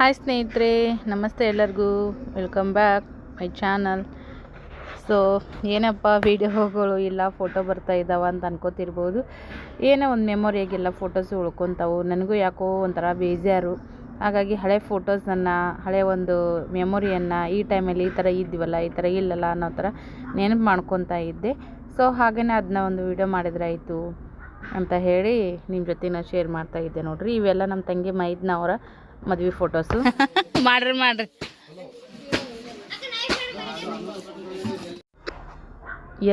Hi ಸ್ನೇಹಿತರೆ. ನಮಸ್ತೆ ಎಲ್ಲರಿಗೂ. Welcome back my channel so ಏನಪ್ಪ, ವೀಡಿಯೋಗಳು ಇಲ್ಲ ಫೋಟೋ ಬರ್ತಾ ಇದ್ದಾವ ಅಂತ ಅನ್ಕೋತಿರ್ಬೋದು. ಏನೋ ಒಂದು ಮೆಮೊರಿಯಾಗೆಲ್ಲ ಫೋಟೋಸ್ ಉಳ್ಕೊತಾವು. ನನಗೂ ಯಾಕೋ ಒಂಥರ ಬೇಜಾರು ಹಾಗಾಗಿ ಹಳೆ ಫೋಟೋಸನ್ನು ಹಳೆ ಒಂದು ಮೆಮೊರಿಯನ್ನು ಈ ಟೈಮಲ್ಲಿ ಈ ಥರ ಇದ್ವಲ್ಲ, ಈ ಥರ ಇಲ್ಲಲ್ಲ ಅನ್ನೋ ಥರ ನೆನಪು ಮಾಡ್ಕೊತಾ ಇದ್ದೆ. ಸೊ ಹಾಗೆಯೇ ಅದನ್ನ ಒಂದು ವಿಡಿಯೋ ಮಾಡಿದ್ರಾಯಿತು ಅಂತ ಹೇಳಿ ನಿಮ್ಮ ಜೊತೆ ನಾನು ಶೇರ್ ಮಾಡ್ತಾ ಇದ್ದೆ ನೋಡಿರಿ. ಇವೆಲ್ಲ ನಮ್ಮ ತಂಗಿ ಮೈದ್ನವರ. ಮದ್ವೆ ಫೋಟೋಸು ಮಾಡ್ರಿ ಮಾಡ್ರಿ.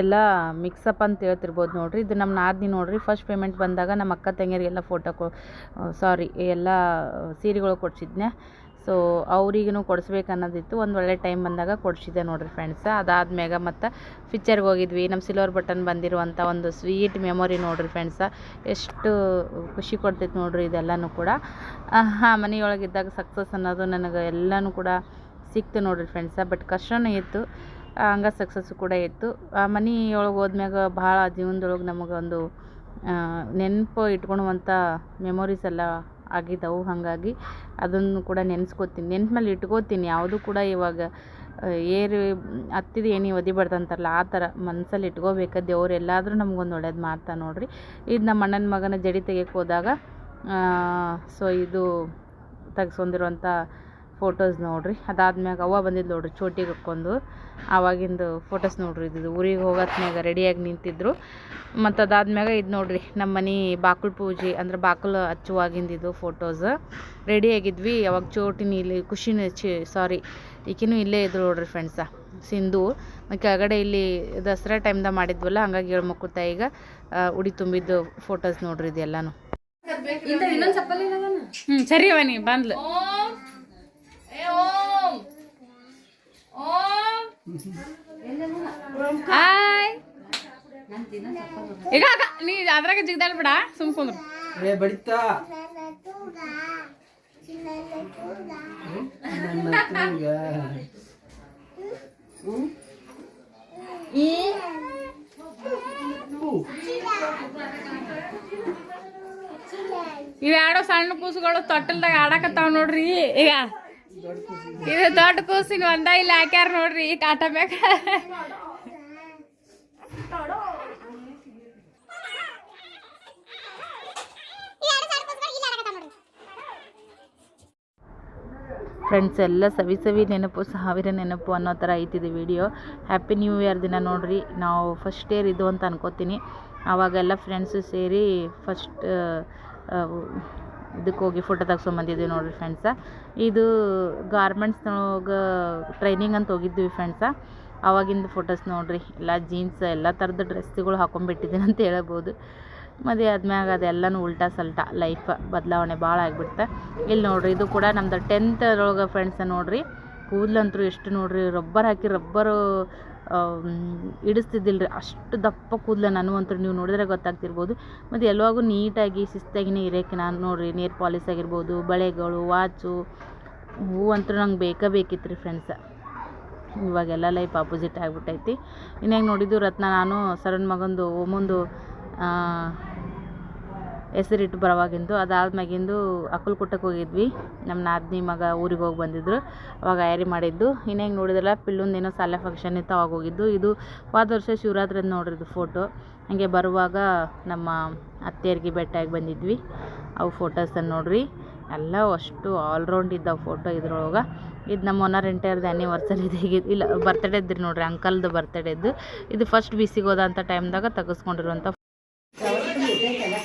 ಎಲ್ಲ ಮಿಕ್ಸಪ್ ಅಂತ ಹೇಳ್ತಿರ್ಬೋದು ನೋಡ್ರಿ. ಇದು ನಮ್ಮ ನಾದಿನಿ ನೋಡ್ರಿ. ಫಸ್ಟ್ ಪೇಮೆಂಟ್ ಬಂದಾಗ ನಮ್ಮ ಅಕ್ಕ ತಂಗಿಯರಿಗೆಲ್ಲ ಫೋಟೋ ಕೊ ಸಾರಿ ಎಲ್ಲ ಸೀರೆಗಳು ಕೊಡ್ಸಿದ್ನೆ. ಸೊ ಅವ್ರಿಗೂ ಕೊಡಿಸ್ಬೇಕು ಅನ್ನೋದಿತ್ತು ಒಂದು ಒಳ್ಳೆ ಟೈಮ್ ಬಂದಾಗ ಕೊಡಿಸಿದೆ ನೋಡ್ರಿ ಫ್ರೆಂಡ್ಸ ಅದಾದ್ಮ್ಯಾಗ ಮತ್ತು ಪಿಕ್ಚರ್ಗೆ ಹೋಗಿದ್ವಿ. ನಮ್ಮ ಸಿಲ್ವರ್ ಬಟನ್ ಬಂದಿರುವಂಥ ಒಂದು ಸ್ವೀಟ್ ಮೆಮೊರಿ ನೋಡ್ರಿ ಫ್ರೆಂಡ್ಸ ಎಷ್ಟು ಖುಷಿ ಕೊಡ್ತೈತೆ ನೋಡ್ರಿ ಇದೆಲ್ಲನೂ ಕೂಡ. ಹಾಂ, ಮನೆಯೊಳಗಿದ್ದಾಗ ಸಕ್ಸಸ್ ಅನ್ನೋದು ನನಗೆ ಎಲ್ಲನೂ ಕೂಡ ಸಿಕ್ತು ನೋಡ್ರಿ ಫ್ರೆಂಡ್ಸ ಬಟ್ ಕಷ್ಟವೂ ಇತ್ತು. ಹಂಗೆ ಸಕ್ಸಸ್ಸು ಕೂಡ ಇತ್ತು. ಆ, ಮನೆಯೊಳಗೆ ಹೋದ್ಮ್ಯಾಗ ಭಾಳ ಜೀವನದೊಳಗೆ ನಮಗೊಂದು ನೆನಪು ಇಟ್ಕೊಳುವಂಥ ಮೆಮೊರೀಸ್ ಎಲ್ಲ ಆಗಿದ್ದವು, ಹಾಗಾಗಿ ಅದನ್ನು ಕೂಡ ನೆನೆಸ್ಕೋತೀನಿ. ನೆನ್ಪು ಮೇಲೆ ಇಟ್ಕೋತೀನಿ. ಯಾವುದು ಕೂಡ ಇವಾಗ ಏರು, ಹತ್ತಿದ ಏನಿ ಒದಿ ಅಂತಾರಲ್ಲ ಆ ಥರ ಮನ್ಸಲ್ಲಿ ಇಟ್ಕೋಬೇಕು. ದೇವ್ರು ಎಲ್ಲಾದರೂ ನಮ್ಗೊಂದು ಒಳ್ಳೇದು ಮಾಡ್ತಾ ನೋಡ್ರಿ. ಇದು ನಮ್ಮ ಅಣ್ಣನ ಮಗನ ಜಡಿ ತೆಗಿಯಕ್ಕೆ ಹೋದಾಗ ಸೊ ಇದು ತೆಗ್ಸ್ಕೊಂಡಿರುವಂಥ ಫೋಟೋಸ್ ನೋಡ್ರಿ. ಅದಾದ್ಮ್ಯಾಗ ಅವ್ವ ಬಂದಿದ್ದು ನೋಡ್ರಿ, ಚೋಟಿಗೆ ಹಾಕ್ಕೊಂಡು. ಆವಾಗಿಂದು ಫೋಟೋಸ್ ನೋಡ್ರಿ ಇದು ಊರಿಗೆ ಹೋಗೋತ್ನ್ಯಾಗ ರೆಡಿಯಾಗಿ ನಿಂತಿದ್ರು. ಮತ್ತು ಅದಾದ್ಮ್ಯಾಗ ಇದು ನೋಡ್ರಿ ನಮ್ಮ ಮನೆ ಬಾಕಲು ಪೂಜೆ ಅಂದ್ರೆ ಬಾಕಲು ಹಚ್ಚುವಾಗಿಂದು ಇದು ಫೋಟೋಸ್ ರೆಡಿಯಾಗಿದ್ವಿ ಅವಾಗ ಚೋಟಿನ ಇಲ್ಲಿ ಖುಷಿನ ಚಿ ಸಾರಿ ಈಕಿನೂ ಇಲ್ಲೇ ಇದ್ರು ನೋಡ್ರಿ ಫ್ರೆಂಡ್ಸ ಸಿಂಧು ಮತ್ತು ಕೆಳಗಡೆ ಇಲ್ಲಿ ದಸರಾ ಟೈಮ್ದಾಗ ಮಾಡಿದ್ವಲ್ಲ ಹಂಗಾಗಿ ಏಳು ಮಕ್ಕಳು ತಾಯಿಗ ಉಡಿ ತುಂಬಿದ್ದು ಫೋಟೋಸ್ ನೋಡ್ರಿ ಇದೆಲ್ಲನೂ ಹ್ಞೂ ಸರಿ ಬನ್ನಿ ಬಂದ್ಲು. ಬಂದ್ಲು ಹಾಯ್. ಈಗ ನೀ ಅದ್ರಾಗ ಜಿಗ್ದಾಳ ಬಿಡ ಕುಂದ್ರು ಏ ಬಡಿತಾ. ಇವ್ ಸಣ್ಣ ಕೂಸುಗಳು ತೊಟ್ಟಲ್ದಾಗ ಆಡಕತ್ತಾವ ನೋಡ್ರಿ ಈಗ. ಇದು ದೊಡ್ಡ ಕೂಸಿನ ಒಂದ ಇಲ್ಲಿ ಹಾಕ್ಯಾರ ನೋಡ್ರಿ ಕಾಟ ಮ್ಯಾಗ. ಫ್ರೆಂಡ್ಸ್ ಎಲ್ಲ ಸವಿ ಸವಿ ನೆನಪು ಸಾವಿರ ನೆನಪು ಅನ್ನೋ ಥರ ಐತಿದೆ ವಿಡಿಯೋ ಹ್ಯಾಪಿ ನ್ಯೂ ಇಯರ್ ದಿನ ನೋಡ್ರಿ. ನಾವು ಫಸ್ಟ್ ಇಯರ್ ಇದು ಅಂತ ಅನ್ಕೋತೀನಿ. ಆವಾಗೆಲ್ಲ ಫ್ರೆಂಡ್ಸು ಸೇರಿ ಫಸ್ಟ್ ಇದಕ್ಕೆ ಹೋಗಿ ಫೋಟೋ ತೆಗ್ಸ್ಕೊಂಬಂದಿದ್ವಿ ನೋಡಿರಿ ಫ್ರೆಂಡ್ಸ ಇದು ಗಾರ್ಮೆಂಟ್ಸ್ನೊಳಗೆ ಟ್ರೈನಿಂಗ್ ಅಂತ ಹೋಗಿದ್ವಿ ಫ್ರೆಂಡ್ಸ ಆವಾಗಿಂದ ಫೋಟೋಸ್ ನೋಡಿರಿ, ಎಲ್ಲ ಜೀನ್ಸ್ ಎಲ್ಲ ಥರದ ಡ್ರೆಸ್ಗಳು ಹಾಕೊಂಡ್ಬಿಟ್ಟಿದ್ದೀನಿ ಅಂತ ಹೇಳ್ಬೋದು. ಮದುವೆ ಆದ್ಮ್ಯಾಗ ಅದೆಲ್ಲನೂ ಉಲ್ಟಾ ಸಲ್ಟಾ ಲೈಫ್ ಬದಲಾವಣೆ ಭಾಳ ಆಗಿಬಿಡ್ತೆ. ಇಲ್ಲಿ ನೋಡ್ರಿ, ಇದು ಕೂಡ ನಮ್ದು ಟೆಂತ್ ಒಳಗೆ ಫ್ರೆಂಡ್ಸ ನೋಡಿರಿ. ಕೂದಲಂತೂ ಎಷ್ಟು ನೋಡ್ರಿ, ರಬ್ಬರ್ ಹಾಕಿ ರಬ್ಬರು ಇಡಿಸ್ತಿದ್ದಿಲ್ಲ ರೀ ಅಷ್ಟು ದಪ್ಪ ಕೂದಲ ನಾನು ಅಂತೂ ನೀವು ನೋಡಿದ್ರೆ ಗೊತ್ತಾಗ್ತಿರ್ಬೋದು. ಮತ್ತು ಎಲ್ಲವಾಗೂ ನೀಟಾಗಿ, ಶಿಸ್ತಾಗಿನೇ ಇರೋಕೆ ನಾನು ನೋಡಿರಿ, ನೇರ್ ಪಾಲಿಸ್ ಆಗಿರ್ಬೋದು, ಬಳೆಗಳು, ವಾಚು ಹೂವು ಅಂತೂ ನಂಗೆ ಬೇಕೇ ಬೇಕಿತ್ತು ರೀ ಫ್ರೆಂಡ್ಸ ಇವಾಗೆಲ್ಲ ಲೈಫ್ ಆಪೋಸಿಟ್ ಆಗಿಬಿಟ್ಟೈತಿ ಇನ್ನಾಗ ನೋಡಿದ್ದು ರತ್ನ, ನಾನು ಸರನ್ ಮಗಂದು ಒಮ್ಮೊಂದು ಹೆಸರಿಟ್ಟು ಅದಾದ ಅದಾದ್ಮ್ಯಾಗಿಂದು ಅಕ್ಕಲ್ಕುಟ್ಟಕ್ಕೆ ಹೋಗಿದ್ವಿ. ನಮ್ಮ ನಾದಿನಿ ಮಗ ಊರಿಗೆ ಹೋಗಿ ಬಂದಿದ್ರು. ಅವಾಗ ಆಯರಿ ಮಾಡಿದ್ದು. ಇನ್ನಾಗ ನೋಡಿದ್ರಲ್ಲ ಪಿಲ್ಲೊಂದೇನೋ ಸಾಲೆ ಫಂಕ್ಷನ್ ಇತ್ತು, ಅವಾಗ ಹೋಗಿದ್ದು. ಇದು ಹೋದ ವರ್ಷ ಶಿವರಾತ್ರಿದು ನೋಡ್ರಿ ಇದು ಫೋಟೋ ಹಂಗೆ ಬರುವಾಗ ನಮ್ಮ ಅತ್ತೆಯರಿಗೆ ಬೆಟ್ಟಾಗಿ ಬಂದಿದ್ವಿ. ಅವು ಫೋಟೋಸನ್ನು ನೋಡ್ರಿ. ಎಲ್ಲ ಅಷ್ಟು ಆಲ್ರೌಂಡ್ ಇದ್ದಾವೆ ಫೋಟೋ ಇದ್ರೊಳಗೆ. ಇದು ನಮ್ಮ ಒನರ್ ಎಂಟೈರ್ದು ಆ್ಯನಿವರ್ಸರಿದು ಹೇಗಿದ್ದು ಇಲ್ಲ ಬರ್ತಡೇ ಇದ್ರಿ ನೋಡ್ರಿ ಅಂಕಲ್ದು ಬರ್ತಡೇದು ಇದು ಫಸ್ಟ್ ಬಿಸಿಗೆ ಹೋದಂಥ ಟೈಮ್ದಾಗ ತೆಗೆಸ್ಕೊಂಡಿರುವಂಥ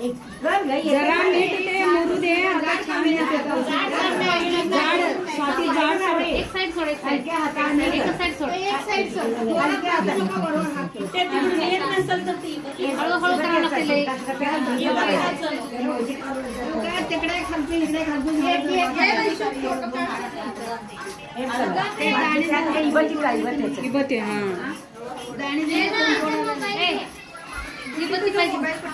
जरा नीट ते मुरू दे आता छान येते जाड स्वाती जाड सोड एक साइड सोड एक साइड हाताने एक साइड सोड एक साइड सोड हलक्या हाताने ते तुम्ही येत नसेल तर ती हळूहळू करा लागते लई काय तिकडे खालती इकडे खालती इबते हा दाणी दे ना इबते पाहिजे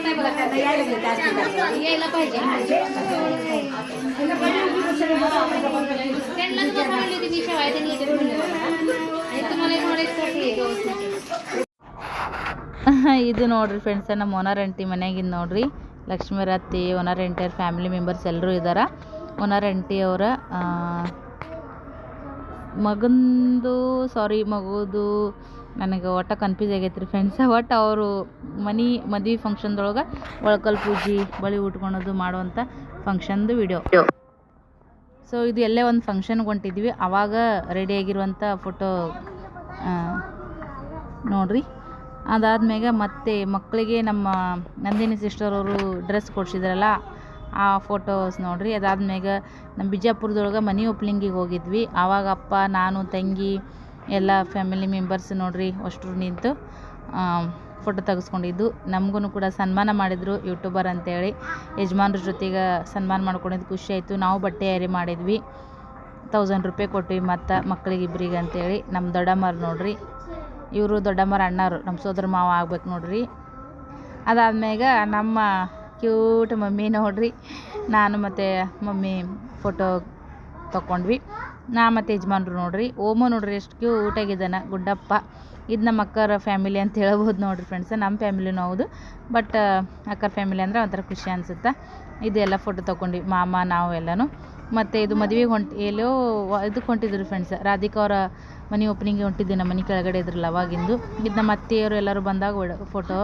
ಸಾರಿ. ಇವತ್ತೇ ಹಾ यायला पाहिजे ಇದು ನೋಡ್ರಿ ಫ್ರೆಂಡ್ಸ್ ನಮ್ಮ ಓನರ್ ಆಂಟಿ ಮನೆಯಾಗಿಂದ ನೋಡ್ರಿ Lakshmi Ratti owner ಆಂಟಿಯವ್ರ family members ಎಲ್ಲರೂ ಇದ್ದಾರೆ ಓನರ್ ಆಂಟಿ ಅವರ ಮಗಂದು ಸಾರಿ ಮಗುದು ನನಗೆ ಒಟ್ಟು ಕನ್ಫ್ಯೂಸ್ ಆಗೈತೆ ರೀ ಫ್ರೆಂಡ್ಸ್ ಒಟ್ಟು ಅವರು ಮನೆ ಮದುವೆ ಫಂಕ್ಷನ್ದೊಳಗೆ ಒಳಕಲ್ ಪೂಜೆ ಬಳಿ ಉಟ್ಕೊಳೋದು ಮಾಡುವಂಥ ಫಂಕ್ಷನ್ದು ವಿಡಿಯೋ ಸೊ ಇದು ಎಲ್ಲೇ ಒಂದು ಫಂಕ್ಷನ್ಗೆ ಹೊಂಟಿದ್ವಿ. ಆವಾಗ ರೆಡಿಯಾಗಿರುವಂಥ ಫೋಟೋ ನೋಡ್ರಿ. ಅದಾದ್ಮೇಲೆ ಮತ್ತೆ ಮಕ್ಕಳಿಗೆ ನಮ್ಮ ನಂದಿನಿ ಸಿಸ್ಟರ್ ಅವರು ಡ್ರೆಸ್ ಕೊಡ್ಸಿದ್ರಲ್ಲ ಆ ಫೋಟೋಸ್ ನೋಡ್ರಿ. ಅದಾದ್ಮೇಲೆ ನಮ್ಮ ಬಿಜಾಪುರದೊಳಗೆ ಮನೆ ಒಪ್ಲಿಂಗಿಗೆ ಹೋಗಿದ್ವಿ. ಆವಾಗ ಅಪ್ಪ ನಾನು ತಂಗಿ ಎಲ್ಲ ಫ್ಯಾಮಿಲಿ ಮೆಂಬರ್ಸ್ ನೋಡ್ರಿ, ಅಷ್ಟರು ನಿಂತು ಫೋಟೋ ತೆಗೆಸ್ಕೊಂಡಿದ್ದು. ನಮಗೂ ಕೂಡ ಸನ್ಮಾನ ಮಾಡಿದರು ಯೂಟ್ಯೂಬರ್ ಅಂತೇಳಿ. ಯಜಮಾನ್ರ ಜೊತೆಗೆ ಸನ್ಮಾನ ಮಾಡ್ಕೊಂಡಿದ್ದು ಖುಷಿ ಆಯಿತು. ನಾವು ಬಟ್ಟೆ ಯಾರಿ ಮಾಡಿದ್ವಿ. ತೌಸಂಡ್ ರೂಪಾಯಿ ಕೊಟ್ವಿ ಮತ್ತು ಮಕ್ಕಳಿಗೆ ಇಬ್ಬರಿಗೆ ಅಂತೇಳಿ. ನಮ್ಮ ದೊಡ್ಡಮ್ಮರು ನೋಡ್ರಿ. ಇವರು ದೊಡ್ಡಮ್ಮರ ಅಣ್ಣರು. ನಮ್ಮ ಸೋದರ ಮಾವ ಆಗ್ಬೇಕು ನೋಡ್ರಿ. ಅದಾದ್ಮೇಗ ನಮ್ಮ ಕ್ಯೂಟ್ ಮಮ್ಮಿ ನೋಡ್ರಿ. ನಾನು ಮತ್ತು ಮಮ್ಮಿ ಫೋಟೋ ತಗೊಂಡ್ವಿ ನಾ ಮತ್ತು ಯಜಮಾನ್ರು ನೋಡ್ರಿ, ಓಮ ನೋಡ್ರಿ ಎಷ್ಟು ಕ್ಯೂ ಆಗಿದ್ದಾನೆ ಗುಡ್ಡಪ್ಪ. ಇದು ನಮ್ಮ ಅಕ್ಕರ ಫ್ಯಾಮಿಲಿ ಅಂತ ಹೇಳ್ಬೋದು ನೋಡ್ರಿ ಫ್ರೆಂಡ್ಸ್ ನಮ್ಮ ಫ್ಯಾಮಿಲಿನೂ ಹೌದು. ಬಟ್ ಅಕ್ಕರ ಫ್ಯಾಮಿಲಿ ಅಂದರೆ ಒಂಥರ ಖುಷಿ ಅನಿಸುತ್ತೆ. ಇದೆಲ್ಲ ಫೋಟೋ ತೊಗೊಂಡ್ವಿ ಮಾಮ, ನಾವು ಎಲ್ಲನೂ. ಮತ್ತು ಇದು ಮದುವೆಗೆ ಹೊಂಟು, ಎಲ್ಲೋ ಇದಕ್ಕೆ ಹೊಂಟಿದ್ರು ಫ್ರೆಂಡ್ಸ್ ರಾಧಿಕಾ ಅವರ ಮನೆ ಓಪನಿಂಗ್ ಹೊಂಟಿದ್ದೆ, ನಮ್ಮ ಮನೆ ಕೆಳಗಡೆ ಇದ್ರಲ್ಲ ಅವಾಗಿಂದು. ಇದು ನಮ್ಮ ಅತ್ತೆಯವರು ಎಲ್ಲರೂ ಬಂದಾಗ ಫೋಟೋ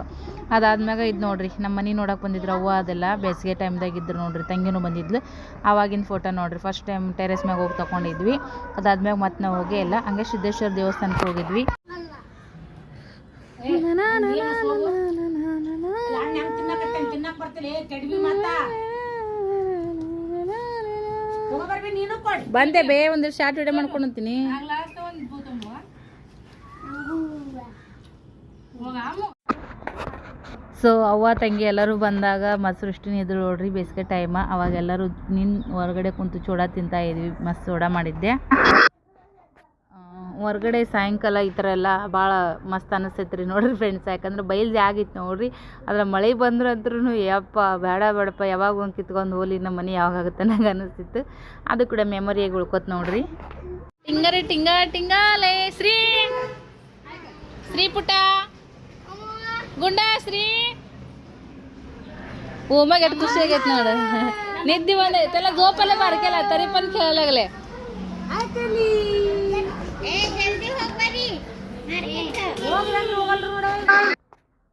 ಅದಾದ್ಮ್ಯಾಗ ಇದು ನೋಡ್ರಿ, ನಮ್ಮ ಮನೆ ನೋಡಕ್ಕೆ ಬಂದಿದ್ರು ಅವ್ವ ಅದೆಲ್ಲ, ಬೇಸಿಗೆ ಟೈಮ್ದಾಗ ಇದ್ರು ನೋಡ್ರಿ, ತಂಗಿನೂ ಬಂದಿದ್ಲು. ಆವಾಗಿನ ಫೋಟೋ ನೋಡ್ರಿ ಫಸ್ಟ್ ಟೈಮ್ ಟೆರೆಸ್ ಮ್ಯಾಗ ಹೋಗಿ ತೊಗೊಂಡಿದ್ವಿ ಅದಾದ್ಮ್ಯಾಗ ಮತ್ತೆ ನಾವು ಹೋಗೇ ಇಲ್ಲ, ಹಂಗೆ ಸಿದ್ದೇಶ್ವರ ದೇವಸ್ಥಾನಕ್ಕೆ ಹೋಗಿದ್ವಿ. ಬಂದೆ ಬೇ ಒಂದು ಶಾರ್ಟ್ ವಿಡಿಯೋ ಮಾಡ್ಕೊಂಡಂತೀನಿ. ಸೊ ಅವ್ವ ತಂಗಿ ಎಲ್ಲರೂ ಬಂದಾಗ ಮಸ್ತ್ ಸೃಷ್ಟಿನ ಎದುರು ನೋಡ್ರಿ ಬೇಸಿಗೆ ಟೈಮ ಅವಾಗೆಲ್ಲರೂ ನಿನ್ನ ನಿನ್ ಹೊರಗಡೆ ಕುಂತು ಚೂಡ ತಿಂತಾ ಇದ್ವಿ. ಮಸ್ತ್ ಚೂಡ ಮಾಡಿದ್ದೆ. ಹೊರ್ಗಡೆ ಸಾಯಂಕಾಲ ಈ ಥರ ಎಲ್ಲ ಭಾಳ ಮಸ್ತ್ ಅನಿಸ್ತೈತೆ ರೀ ನೋಡ್ರಿ ಫ್ರೆಂಡ್ಸ್ ಯಾಕಂದ್ರೆ ಬಯಲು ಆಗಿತ್ತು ನೋಡ್ರಿ. ಅದ್ರ ಮಳೆ ಬಂದ್ರೆ ಅಂದ್ರೂ ಯಪ್ಪ ಬೇಡ ಬೇಡಪ್ಪ ಯಾವಾಗ ಒಂದು ಕಿತ್ಕೊಂಡು ಹೋಲಿ ನಮ್ಮ ಮನೆ ಯಾವಾಗ ಆಗುತ್ತೆ? ನಂಗೆ ಅನಿಸ್ತಿತ್ತು. ಅದು ಕೂಡ ಮೆಮೊರಿಯಾಗಿ ಉಳ್ಕೊತ್ ನೋಡ್ರಿ. ಟಿಂಗರಿ ಟಿಂಗ ಟಿಂಗಾಲೆ ಶ್ರೀ. ಶ್ರೀ ಪುಟ ಗುಂಡ ಶ್ರೀ. ಓಮಾಗ ಎಷ್ಟು ಖುಷಿ ಆಗೈತೆ ನೋಡು. ನಿದ್ದೆ ಬಂದೈತೆಲ್ಲ ಗೋಪಲ್ಲ ಬಾರ್ಕೆಲ್ಲ ತರಿಪನ್ ಕೇಳಲಾಗಲೆ.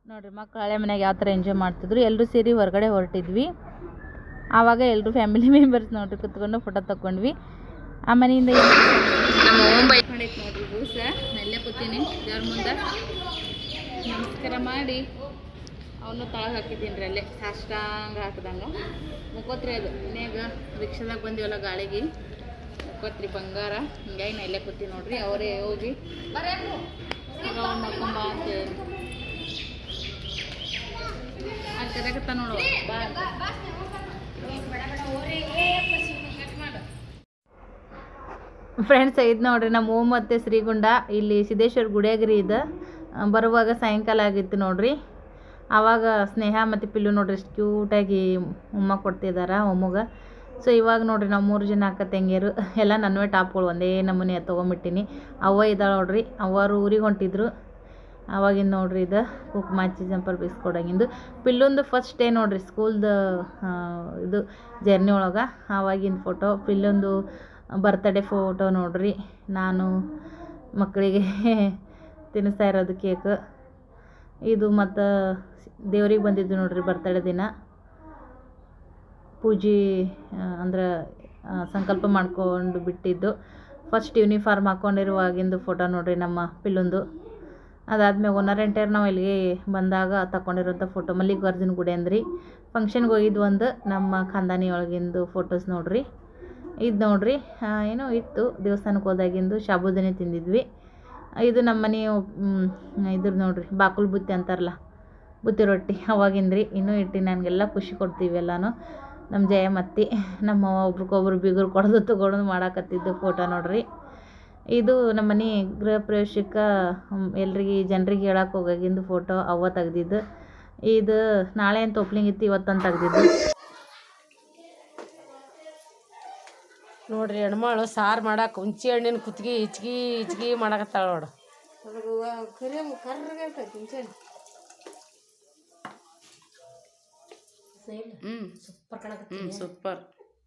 ನೋಡ್ರಿ ಮಕ್ಕಳು ಹಳೆ ಮನೆಗೆ ಯಾವ ಥರ ಎಂಜಾಯ್ ಮಾಡ್ತಿದ್ರು. ಎಲ್ಲರೂ ಸೇರಿ ಹೊರಗಡೆ ಹೊರಟಿದ್ವಿ. ಆವಾಗ ಎಲ್ಲರೂ ಫ್ಯಾಮಿಲಿ ಮೆಂಬರ್ಸ್ ನೋಡ್ರಿ ಕುತ್ಕೊಂಡು ಫೋಟೋ ತಗೊಂಡ್ವಿ ಆ ಮನೆಯಿಂದ ನೋಡ್ರಿ ಬೂಸ ನಲ್ಲೇ ಕೂತೀನಿ. ದೇವ್ರ ಮುಂದೆ. ನಮಸ್ಕಾರ ಮಾಡಿ. ಅವನು ತಳಗೆ ಹಾಕಿದ್ದೀನಿ ರೀ ಅಲ್ಲೇ. ಸಾಷ್ಟಾಂಗ ಹಾಕಿದಂಗ. ಮುಕ್ಕೋತ್ರಿ ಅದು. ಮನೆಯಾಗ ರಿಕ್ಷಾದಾಗ ಬಂದಿವಲ್ಲ ಗಾಳಿಗೆ. ಮುಕ್ಕೋತ್ರಿ ಬಂಗಾರ. ಹಿಂಗಾಗಿ ನಾ ಇಲ್ಲೇ ಕೊಟ್ಟಿ ನೋಡ್ರಿ, ಅವರೇ ಹೋಗಿ. ಫ್ರೆಂಡ್ಸ್ ಇದು ನೋಡ್ರಿ, ನಮ್ಮ ಓಮ್ ಮತ್ತು ಶ್ರೀಗುಂಡ, ಇಲ್ಲಿ ಸಿದ್ದೇಶ್ವರ ಗುಡಿಯಾಗಿರಿ ಇದು. ಬರುವಾಗ ಸಾಯಂಕಾಲ ಆಗಿತ್ತು ನೋಡ್ರಿ. ಆವಾಗ ಸ್ನೇಹ ಮತ್ತು ಪಿಲ್ಲು ನೋಡ್ರಿ, ಎಷ್ಟು ಕ್ಯೂಟಾಗಿ ಉಮ್ಮ ಕೊಡ್ತಿದ್ದಾರೆ ಒಮ್ಮಗ. ಸೊ ಇವಾಗ ನೋಡ್ರಿ ನಾವು ಮೂರು ಜನ ಅಕ್ಕ ತಂಗಿಯರು. ಎಲ್ಲ ನನ್ವೇ ಟಾಪ್ಗಳು ಒಂದೇ ನಮೂನೆ ತೊಗೊಂಬಿಟ್ಟಿನಿ. ಅವ್ವ ಇದ್ದಾಳೆ ನೋಡ್ರಿ. ಅವ್ವರು ಊರಿಗೆ ಹೊಂಟಿದ್ರು. ಅವಾಗಿಂದ ನೋಡ್ರಿ ಇದು ಕುಕ್ ಹಚ್ಚಿ ಜಂಪರ್ ಬೀಸ್ಕೊಡಂಗಿಂದು ಪಿಲ್ಲೊಂದು ಫಸ್ಟ್ ಡೇ ನೋಡ್ರಿ ಸ್ಕೂಲ್ದು ಇದು ಜರ್ನಿ ಒಳಗೆ. ಆವಾಗಿನ ಫೋಟೋ ಪಿಲ್ಲೊಂದು ಬರ್ತ್ಡೇ ಫೋಟೋ ನೋಡ್ರಿ. ನಾನು ಮಕ್ಕಳಿಗೆ ತಿನ್ನಿಸ್ತಾ ಇರೋದು ಕೇಕ್ ಇದು ಮತ್ತು ದೇವ್ರಿಗೆ ಬಂದಿದ್ದು ನೋಡ್ರಿ ಬರ್ತಡೇ ದಿನ. ಪೂಜೆ ಅಂದ್ರೆ ಸಂಕಲ್ಪ ಮಾಡ್ಕೊಂಡು ಬಿಟ್ಟಿದ್ದು. ಫಸ್ಟ್ ಯೂನಿಫಾರ್ಮ್ ಹಾಕ್ಕೊಂಡಿರುವಾಗಿಂದು ಫೋಟೋ ನೋಡ್ರಿ ನಮ್ಮ ಪಿಲ್ಲೊಂದು. ಅದಾದ್ಮೇಲೆ ಓನರ್ ಎಂಟರ್ ನಾವು ಇಲ್ಲಿಗೆ ಬಂದಾಗ ತಗೊಂಡಿರೋಂಥ ಫೋಟೋ ಮಲ್ಲಿಕಾರ್ಜುನ ಗುಡಿ ಅಂದ್ರಿ. ಫಂಕ್ಷನ್ಗೆ ಹೋಗಿದ್ದು ಒಂದು ನಮ್ಮ ಖಾಂದಾನಿ ಒಳಗಿಂದು ಫೋಟೋಸ್ ನೋಡ್ರಿ. ಇದು ನೋಡ್ರಿ ಏನೋ ಇತ್ತು. ದೇವಸ್ಥಾನಕ್ಕೆ ಹೋದಾಗಿಂದು ಶಾಬುದನೆ ತಿಂದಿದ್ವಿ. ಇದು ನಮ್ಮ ಮನೆ ಇದ್ರ ನೋಡ್ರಿ, ಬಾಕುಲ್ ಬುತ್ತಿ ಅಂತಾರಲ್ಲ, ಬುತ್ತಿ ರೊಟ್ಟಿ. ಅವಾಗಿಂದ್ರಿ ಇನ್ನೂ ಇಟ್ಟು ನನಗೆಲ್ಲ ಖುಷಿ ಕೊಡ್ತೀವಿ ಎಲ್ಲನೂ. ನಮ್ಮ ಜಯಮತ್ತಿ ನಮ್ಮ ಒಬ್ರಿಗೊಬ್ರು ಬೀಗರು ಕೊಡೋದು ತೊಗೊಳೋದು ಮಾಡಾಕತ್ತಿದ್ದು ಫೋಟೋ ನೋಡ್ರಿ. ಇದು ನಮ್ಮ ಮನೆ ಗೃಹ ಪ್ರವೇಶಕ್ಕೆ ಎಲ್ರಿಗೆ ಜನರಿಗೆ ಹೇಳಕ್ಕೆ ಹೋಗಾಗಿಂದು ಫೋಟೋ ಅವ್ವ ತೆಗ್ದಿದ್ದು. ಇದು ನಾಳೆ ಅಂತ ಓಪ್ನಿಂಗ್ ಇತ್ತು ಇವತ್ತಂತ ತೆಗ್ದಿದ್ದು. ನೋಡ್ರಿ ಹೆಣ್ಮಳು ಸಾರು ಮಾಡಕ್ಕೆ ಹುಂಚಿ ಹಣ್ಣಿನ ಕುತ್ಗಿ ಹಿಚ್ಗಿ ಹಿಚ್ಗಿ ಮಾಡಕತ್ತಾಳ ನೋಡು. ಹ್ಮ್. ಸೂಪರ್ ಕಾಣಕತ್ತಿ. ಸೂಪರ್.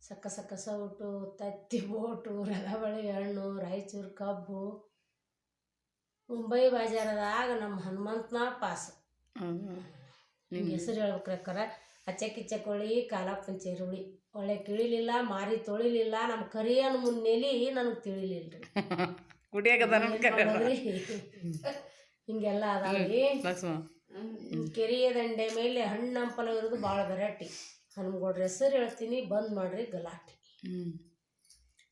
ಸಕ್ಕ ಸಕ್ಕ ಸೌಟು ತತ್ತಿ ಬೋಟು ರಗಬಳಿ ಹಣ್ಣು ರಾಯಚೂರು ಕಬ್ಬು. ಮುಂಬೈ ಬಾಜಾರದಾಗ ನಮ್ಮ ಹನುಮಂತನ ಪಾಸ್. ನಿಮ್ಗೆ ಹೆಸರು ಹೇಳ್ಬೇಕ್ರಕ್ಕರ ಅಚ್ಚೆ ಕಿಚ್ಚೆ ಕೋಳಿ ಕಾಲಪ್ಪನ ಪಂಚೇರುಳಿ ಒಳ್ಳೆ ಕಿಳಿಲಿಲ್ಲ ಮಾರಿ ತೊಳಿಲಿಲ್ಲ ನಮ್ಮ ಕರಿಯನ ಮುನ್ನೆಲಿ ನನಗೆ ತಿಳಿಲಿಲ್ಲ ರೀ. ಹಿಂಗೆಲ್ಲ ಅದಾವ ಕೆರೆಯ ದಂಡೆ ಮೇಲೆ ಹಣ್ಣು ಹಂಪಲ ಇರೋದು ಭಾಳ ವೆರೈಟಿ. ಹನುಮಗೌಡ್ರ ಹೆಸರು ಹೇಳ್ತೀನಿ ಬಂದ್ ಮಾಡ್ರಿ ಗಲಾಟೆ.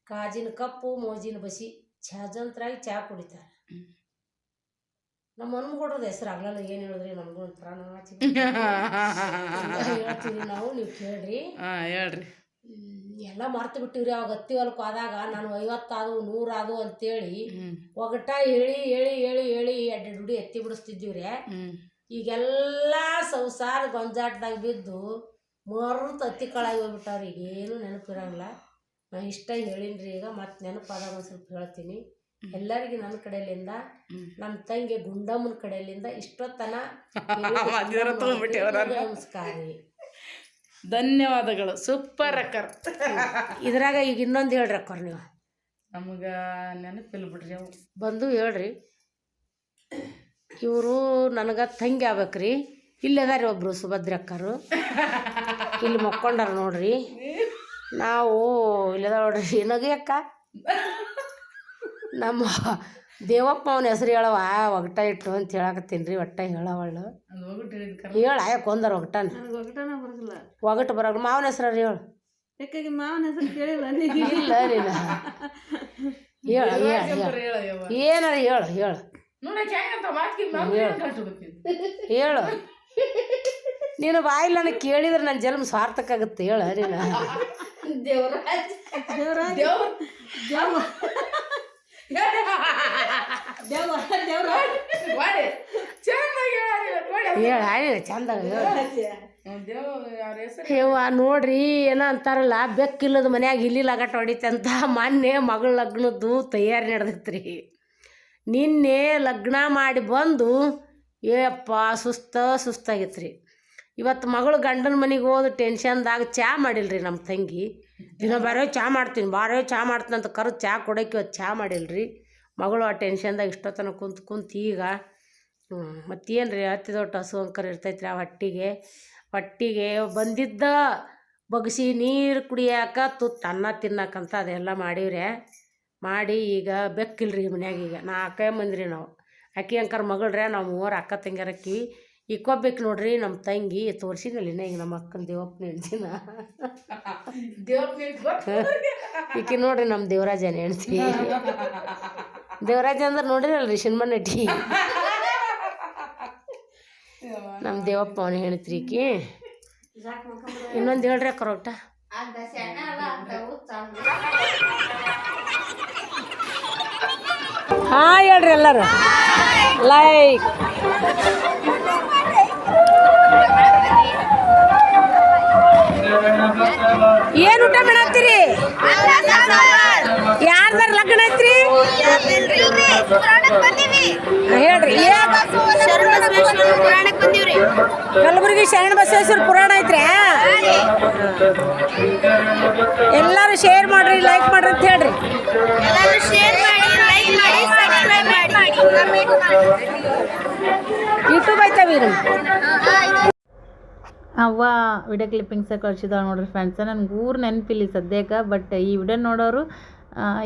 ಕಾಜಿನ ಕಪ್ಪು ಮೋಜಿನ ಬಸಿ ಛಾಜಂತ್ರಾಗಿ ಚಾ ಕುಡಿತಾರೆ. ನಮ್ಮ ಹನುಮಗೌಡ್ರದ ಹೆಸರು ಆಗ್ಲಲ್ಲ ಏನು ಹೇಳಿದ್ರಿ? ನಮಗೂ ಒಂಥರ ಪ್ರಾಣ ಹೇಳ್ತೀವಿ ನಾವು ನೀವು ಕೇಳ್ರಿ. ಹೇಳ್ರಿ. ಎಲ್ಲ ಮರ್ತು ಬಿಟ್ಟಿವ್ರಿ. ಅವಾಗ ಹತ್ತಿ ಹೊಲಕ್ಕೆ ಹೋದಾಗ ನಾನು ಐವತ್ತಾದು ನೂರಾದು ಅಂತೇಳಿ ಒಗಟ ಹೇಳಿ ಹೇಳಿ ಹೇಳಿ ಹೇಳಿ ಎರಡು ದುಡಿ ಎತ್ತಿ ಬಿಡಿಸ್ತಿದ್ದೀವ್ರಿ. ಈಗೆಲ್ಲ ಸಂಸಾರ ಗೊಂಜಾಟದಾಗ ಬಿದ್ದು ಮರು ತತ್ತಿ ಕಳಾಗಿ ಹೋಗ್ಬಿಟ್ಟವ್ರು. ಈಗ ಏನು ನೆನಪಿರಂಗಿಲ್ಲ ನಾ ಇಷ್ಟ ರೀ ಈಗ ಮತ್ತೆ ನೆನಪಾದಾಗ ಒಂದು ಸ್ವಲ್ಪ ಹೇಳ್ತೀನಿ. ಎಲ್ಲರಿಗೂ ನನ್ನ ಕಡೆಯಿಂದ ನಮ್ಮ ತಂಗಿ ಗುಂಡಮ್ಮನ ಕಡೆಯಿಂದ ಇಷ್ಟೊತ್ತನ ನಮಸ್ಕಾರ. ರೀ ಧನ್ಯವಾದಗಳು. ಸೂಪರ್ ಅಕ್ಕರ್. ಇದ್ರಾಗ ಈಗ ಇನ್ನೊಂದು ಹೇಳ್ರಿ ಅಕ್ಕರ್ ನೀವು. ನಮಗ ನೆನಪಿಲ್ಲ ಬಿಡ್ರಿ ಅವು. ಬಂದು ಹೇಳ್ರಿ. ಇವರು ನನಗೆ ತಂಗಿ ಆಗ್ಬೇಕ್ರಿ. ಇಲ್ಲದಾರಿ ಒಬ್ರು ಸುಭದ್ರಕ್ಕರು. ಇಲ್ಲಿ ಮಕ್ಕೊಂಡಾರ ನೋಡ್ರಿ. ನಾವು ಇಲ್ಲದ ನೋಡ್ರಿ. ನಗೆ ಅಕ್ಕ? ನಮ್ಮ ದೇವಪ್ಪ ಅವನ ಹೆಸರು ಹೇಳವ ಒಗಟ ಇಟ್ಟು ಅಂತ ಹೇಳಕತ್ತೀನಿ ರೀ ಒಟ್ಟ ಹೇಳವಳು. ಹೇಳ ಯಾಕೆ ಕೊಂದರ ಒಗಟನ. ಒಗಟ ಬರೋಲ್ಲ. ಮಾವನ ಹೆಸರು ಹೇಳು? ಮಾವನ ಹೆಸರು ಕೇಳಿಲ್ಲ ನೀನು? ಇಲ್ಲ ರೀ ನಾ ಹೇಳ ಹೇಳ. ಹೇಳ ಏನಾರ ಹೇಳು ಹೇಳು. ಹೇಳು. ನೀನು ಬಾಯಿಲ್ಲ ನನಗೆ ಕೇಳಿದ್ರೆ ನನ್ನ ಜನ್ಮ ಸಾರ್ಥಕ ಆಗುತ್ತೆ. ಹೇಳ ನೀನು. ದೇವರಾಜ್. ಹೇಳ ಹೇವ ನೋಡ್ರಿ ಏನೋ ಅಂತಾರಲ್ಲ ಬೆಕ್ಕಿಲ್ಲದ ಮನ್ಯಾಗ ಇಲ್ಲಿ ಲಗಟ್ ಹೊಡಿತಂತ ಮೊನ್ನೆ ಮಗಳ ಲಗ್ನದ್ದು ತಯಾರಿ ನಡೆದೈತ್ರಿ. ನಿನ್ನೆ ಲಗ್ನ ಮಾಡಿ ಬಂದು ಏಪ್ಪ ಸುಸ್ತ ಸುಸ್ತಾಗಿತ್ತು ರೀ ಇವತ್ತು ಮಗಳು ಗಂಡನ ಮನೆಗೆ ಹೋದ ಟೆನ್ಷನ್ದಾಗ ಚಾ ಮಾಡಿಲ್ರಿ ನಮ್ಮ ತಂಗಿ. ದಿನ ಬಾರೇ ಚಹಾ ಮಾಡ್ತೀನಿ, ಬಾರೋ ಚಹಾ ಮಾಡ್ತೀನಿ ಅಂತ ಕರೆದು ಚಾ ಕೊಡೋಕೆ ಇವತ್ತು ಚಾ ಮಾಡಿಲ್ರಿ. ಮಗಳು ಆ ಟೆನ್ಷನ್ದಾಗ ಇಷ್ಟೊತ್ತನ ಕುಂತು ಕುಂತು ಈಗ ಮತ್ತೇನು ರೀ ಹತ್ತಿ ದೊಡ್ಡ ಹಸು ಅಂಕರ್ ರೀ ಆ ಹೊಟ್ಟಿಗೆ. ಹೊಟ್ಟಿಗೆ ಬಂದಿದ್ದ ಬಗ್ಸಿ ನೀರು ಕುಡಿಯಾಕ ತುತ್ತು ಅನ್ನ ತಿನ್ನಕ್ಕಂತ ಅದೆಲ್ಲ ಮಾಡೀವ್ರೆ. ಮಾಡಿ ಈಗ ಬೆಕ್ಕಿಲ್ರಿ ಮನ್ಯಾಗ ಈಗ. ನಾಲ್ಕೇ ಮಂದಿರಿ ನಾವು. ಅಕ್ಕಿ ಅಂಕರ್ ಮಗಳ್ರೆ ನಾವು ಮೂವರು ಅಕ್ಕ ತಂಗ್ಯಾರ ಅಕ್ಕಿ. ಇಕ್ಕೋಬೇಕು ನೋಡ್ರಿ ನಮ್ಮ ತಂಗಿ ತೋರಿಸಿದಲ್ಲಿ ಈಗ ನಮ್ಮ ಅಕ್ಕನ ದೇವಪ್ಪನ ಹೆಣ್ತಿನ ಈಕಿ ನೋಡ್ರಿ ನಮ್ಮ ದೇವರಾಜನ ಹೆಣ್ತಿ ದೇವರಾಜ ಅಂದ್ರೆ ನೋಡಿರಲ್ರಿ ಸಿನಿಮಾ ನಟಿ. ನಮ್ಮ ದೇವಪ್ಪ ಅವನು ಹೆಣ್ತ್ರಿ ಈಕಿ. ಇನ್ನೊಂದು ಹೇಳ್ರಿ ಕರೋಟ ಹಾ ಹೇಳ್ರಿ ಎಲ್ಲರೂ. ಲೈಕ್ ಏನು ಊಟ ಮಾಡತ್ತೀರಿ? ಯಾರ್ದಾರ ಲಗ್ನ ಐತ್ರಿ? ಹೇಳ್ರಿ. ಕಲಬುರಗಿ ಶರಣ ಬಸವೇಶ್ವರ ಪುರಾಣ ಐತ್ರಿ ಎಲ್ಲಾರು ಶೇರ್ ಮಾಡ್ರಿ ಲೈಕ್ ಮಾಡ್ರಿ ಅಂತ ಹೇಳ್ರಿ. ಯೂಟ್ಯೂಬ್ ಅವ್ವ ವಿಡಿಯೋ ಕ್ಲಿಪ್ಪಿಂಗ್ಸ ಕಳ್ಸಿದಾವೆ ನೋಡ್ರಿ ಫ್ರೆಂಡ್ಸ ನನಗೆ ಊರು ನೆನಪಿಲ್ಲ ಸದ್ಯಕ ಬಟ್ ಈ ವಿಡಿಯೋ ನೋಡೋರು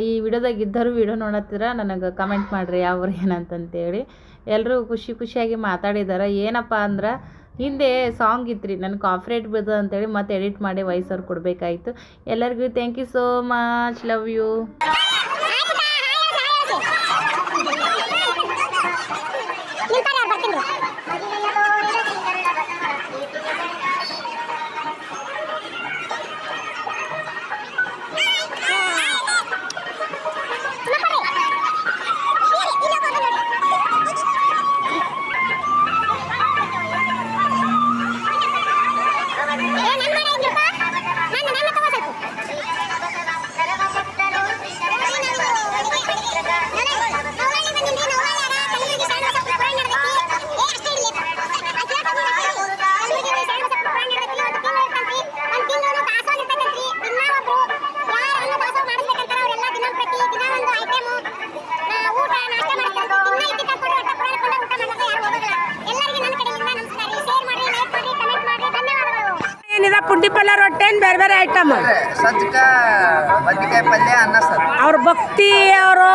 ಈ ವಿಡಿಯೋದಾಗ ಇದ್ದರು ವಿಡಿಯೋ ನೋಡತ್ತಿರ, ನನಗೆ ಕಮೆಂಟ್ ಮಾಡಿರಿ ಯಾವ ಊರು ಏನಂತಂತೇಳಿ. ಎಲ್ಲರೂ ಖುಷಿ ಖುಷಿಯಾಗಿ ಮಾತಾಡಿದಾರೆ. ಏನಪ್ಪ ಅಂದ್ರೆ, ಹಿಂದೆ ಸಾಂಗ್ ಇತ್ತು ರೀ ನನಗೆ ಕಾಫ್ರೇಟ್ ಬಿದ್ದು ಅಂತೇಳಿ ಮತ್ತೆ ಎಡಿಟ್ ಮಾಡಿ ವಯಸ್ಸವ್ರು ಕೊಡಬೇಕಾಯ್ತು. ಎಲ್ಲರಿಗೂ thank you so much love you ಬೇರೆ ಬೇರೆ ಐಟಮ್ ಸಜ್ಜಕ ಬದ್ನಿಕಾಯಿ ಪಲ್ಯ ಅನ್ನ ಸರ್. ಅವ್ರ ಭಕ್ತಿ ಅವರು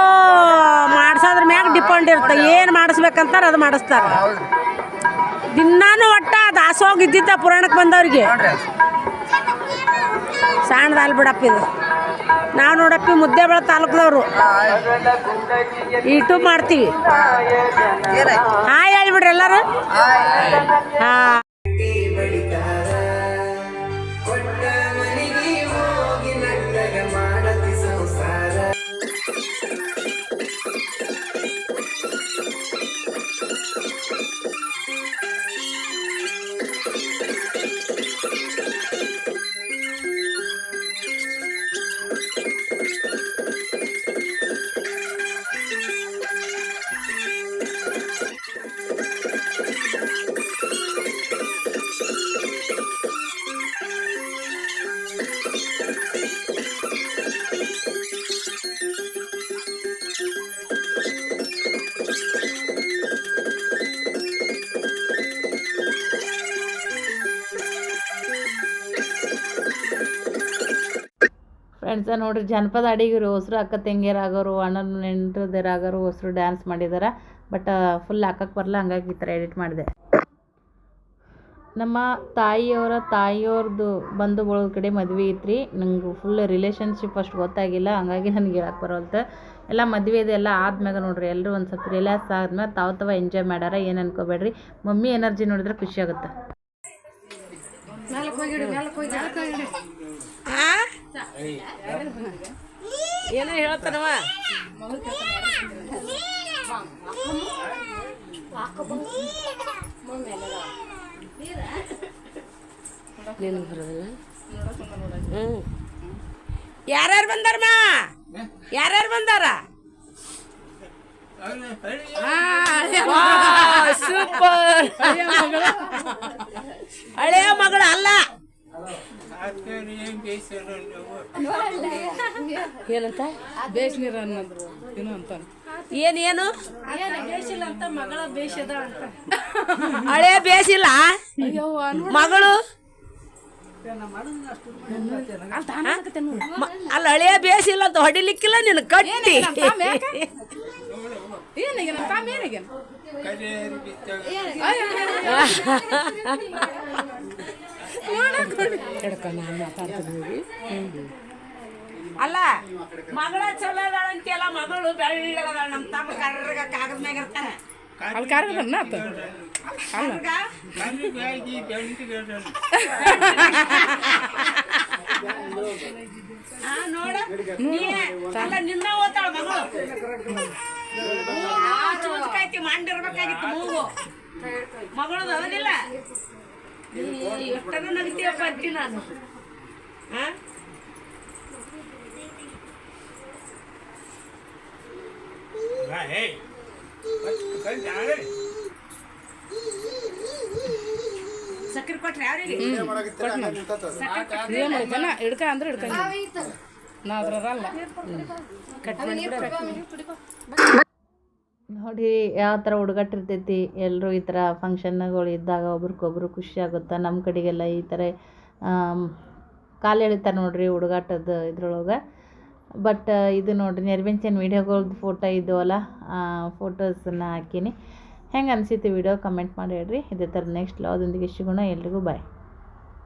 ಮಾಡಿಸೋದ್ರ ಮ್ಯಾಗ ಡಿಪೆಂಡ್ ಇರುತ್ತೆ. ಏನು ಮಾಡಿಸ್ಬೇಕಂತಾರ ಅದು ಮಾಡಿಸ್ತಾರೆ. ದಿನಾನು ಒಟ್ಟ ದಾಸೋಗ ಇದ್ದಿದ್ದ ಪುರಾಣಕ್ಕೆ ಬಂದವ್ರಿಗೆ. ಸಣ್ಣದಾಲ್ ಬಿಡಪ್ಪ ಇದು. ನಾವು ನೋಡಪ್ಪಿ ಮುದ್ದೇಬೇಳ ತಾಲೂಕದವರು. ಯೂಟ್ಯೂಬ್ ಮಾಡ್ತೀವಿ. ಹಾ ಹಾಯ್ ಹೇಳ್ಬಿಡ್ರಿ ಎಲ್ಲರೂ. ಹಾಂ. ನೋಡ್ರಿ ಜನಪದ ಅಡಿಗರು ಹೊಸರು ಅಕ್ಕ ತಂಗಿಯರಾಗೋರು ಅಣ್ಣನ ನೆಂಟ್ರದರಾಗೋರು ಹೊಸರು ಡ್ಯಾನ್ಸ್ ಮಾಡಿದಾರೆ ಬಟ್ ಫುಲ್ ಹಾಕಕ್ಕೆ ಬರಲ್ಲ ಹಂಗಾಗಿ ಈ ಥರ ಎಡಿಟ್ ಮಾಡಿದೆ. ನಮ್ಮ ತಾಯಿಯವರ ತಾಯಿಯವ್ರದ್ದು ಬಂಧು ಬಳಗ ಕಡೆ ಮದುವೆ ಐತ್ರಿ, ನಂಗೆ ಫುಲ್ ರಿಲೇಷನ್ಶಿಪ್ ಅಷ್ಟು ಗೊತ್ತಾಗಿಲ್ಲ, ಹಂಗಾಗಿ ನನಗೆ ಹೇಳಕ್ಕೆ ಬರೋಲ್ತ. ಎಲ್ಲ ಮದುವೆ ಇದೆಲ್ಲ ಆದ್ಮ್ಯಾಗ ನೋಡ್ರಿ ಎಲ್ಲರೂ ಒಂದು ಸ್ವಲ್ಪ ರಿಲ್ಯಾಕ್ಸ್ ಆದ್ಮೇಲೆ ತಾವು ತಾವ ಎಂಜಾಯ್ ಮಾಡ್ಯಾರ, ಏನು ಅನ್ಕೋಬೇಡ್ರಿ. ಮಮ್ಮಿ ಎನರ್ಜಿ ನೋಡಿದ್ರೆ ಖುಷಿ ಆಗುತ್ತೆ? ಏನೋ ಹೇಳ್ತಾನವ? ಯಾರು ಬರೋದಿಲ್ಲ? ಹ್ಞೂ ಯಾರ್ಯಾರು ಬಂದಾರಮ್ಮ ಯಾರ್ಯಾರು ಬಂದಾರ? ಸೂಪರ್ ಹಳೆಯ ಮಗಳು ಅಲ್ಲ. ಏನಂತ? ಬೇಸ್ ನೀರು ಅನ್ನೋದ್ರು ಏನು ಅಂತ. ಏನು ಅಂತ ಹಳೆ ಬೇಸಿಲ್ಲ ಮಗಳು? ಅಲ್ಲಿ ಅಲ್ಲ ಹಳೆಯ ಬೇಸಿಲ್ಲ ಅಂತ ಹೊಡಿಲಿಕ್ಕಿಲ್ಲ ನಿನ್ನ ಕಟ್ಟಿ. ಏನಿಗೆ? ಅಲ್ಲ ಮಗಳ ಚಲೋ ಅದಾಳ ಅಂತೆಲ್ಲ ಮಗಳು ಬೆಳ್ಳಗದಾಳ ನಮ್ಮ ತಮ್ಮ ಕರ್ರಗ ಕಾಗದ ಮ್ಯಾಗ ಇರ್ತಾನೆ. ಅಲ್ಲಿ ಆತ. ನೋಡ. ಅಲ್ಲ ನಿನ್ನ ಓದ್ತಾಳ ಮಗಳು. ಮಾಡಿರ್ಬೇಕಾಗಿತ್ತು ಮೂಗು. ಮಗಳದು ಅದನಿಲ್ಲ ಎಷ್ಟನ ನಗಿತೀಯಪ್ಪ ಅಂತೀನಿ ನಾನು? ಹಾ. ಸಕ್ಕರೆ ಕೊಟ್ರೆ ಯಾರಿಗೆ? ಏನು ಜನ ಹಿಡ್ಕ ಅಂದ್ರೆ ಹಿಡ್ಕಂಗ ನಾ ಅದ್ರಲ್ಲ ನೋಡಿ, ಯಾವ ಥರ ಹುಡುಗಟ್ಟಿರ್ತೈತಿ ಎಲ್ಲರೂ ಈ ಥರ ಫಂಕ್ಷನ್ಗಳು ಇದ್ದಾಗ ಒಬ್ರಿಗೊಬ್ರು ಖುಷಿ ಆಗುತ್ತೆ? ನಮ್ಮ ಕಡೆಗೆಲ್ಲ ಈ ಥರ ಕಾಲು ಎಳಿತಾರೆ ನೋಡ್ರಿ ಹುಡುಗಾಟದ ಇದ್ರೊಳಗೆ. ಬಟ್ ಇದು ನೋಡಿರಿ ನೆರವೆಂಚಿನ ವೀಡಿಯೋಗಳ್ದು ಫೋಟೋ ಇದ್ದವಲ್ಲ ಫೋಟೋಸನ್ನ ಹಾಕೀನಿ. ಹೆಂಗೆ ಅನಿಸಿತ್ತು ವಿಡಿಯೋ ಕಮೆಂಟ್ ಮಾಡಿ ಹೇಳ್ರಿ. ಇದೇ ಥರ ನೆಕ್ಸ್ಟ್ ಲಾದೊಂದಿಗೆ ಸಿಗೋಣ. ಎಲ್ರಿಗೂ ಬಾಯ್